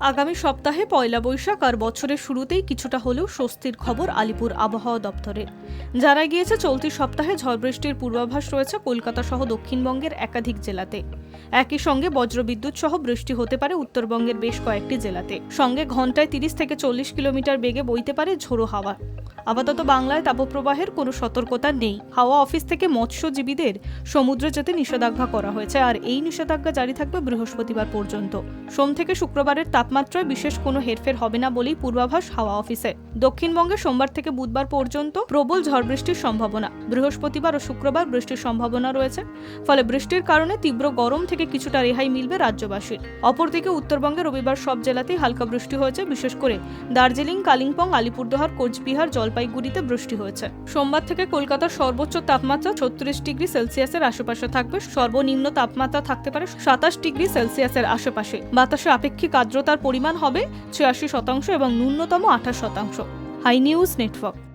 আগামী সপ্তাহে পয়লা বৈশাখ আর বছরের শুরুতেই কিছুটা হলেও স্বস্তির খবর আলিপুর আবহাওয়া দপ্তরের। জানা গিয়েছে, চলতি সপ্তাহে ঝড় বৃষ্টির পূর্বাভাস রয়েছে কলকাতা সহ দক্ষিণবঙ্গের একাধিক জেলাতে। একই সঙ্গে বজ্রবিদ্যুৎ সহ বৃষ্টি হতে পারে উত্তরবঙ্গের বেশ কয়েকটি জেলাতে। সঙ্গে ঘন্টায় তিরিশ থেকে চল্লিশ কিলোমিটার বেগে বইতে পারে ঝোড়ো হাওয়া। আপাতত বাংলায় তাপপ্রবাহের কোনো সতর্কতা নেই। হাওয়া অফিস থেকে মৎস্যজীবীদের সমুদ্রে যেতে নিষেধাজ্ঞা করা হয়েছে, আর এই নিষেধাজ্ঞা জারি থাকবে বৃহস্পতিবার পর্যন্ত। সোম থেকে শুক্রবারের তাপমাত্রায় বিশেষ কোনো হেরফের হবে না বলেই পূর্বাভাস হাওয়া অফিসে। দক্ষিণবঙ্গে সোমবার থেকে বুধবার পর্যন্ত প্রবল ঝড় বৃষ্টির সম্ভাবনা। বৃহস্পতিবার ও শুক্রবার বৃষ্টির সম্ভাবনা রয়েছে, ফলে বৃষ্টির কারণে তীব্র গরম থেকে কিছুটা রেহাই মিলবে রাজ্যবাসীর। অপরদিকে উত্তরবঙ্গে রবিবার সব জেলাতেই হালকা বৃষ্টি হয়েছে, বিশেষ করে দার্জিলিং, কালিম্পং, আলিপুরদুয়ার, কোচবিহার জলপাইগুড়িতে বৃষ্টি হয়েছে। সোমবার থেকে কলকাতার সর্বোচ্চ তাপমাত্রা ছত্রিশ ডিগ্রি সেলসিয়াসের আশেপাশে থাকবে। সর্বনিম্ন তাপমাত্রা থাকতে পারে সাতাশ ডিগ্রি সেলসিয়াসের আশেপাশে। বাতাসে আপেক্ষিক আর্দ্রতার পরিমাণ হবে ছিয়াশি শতাংশ এবং ন্যূনতম আঠাশ শতাংশ। High news network.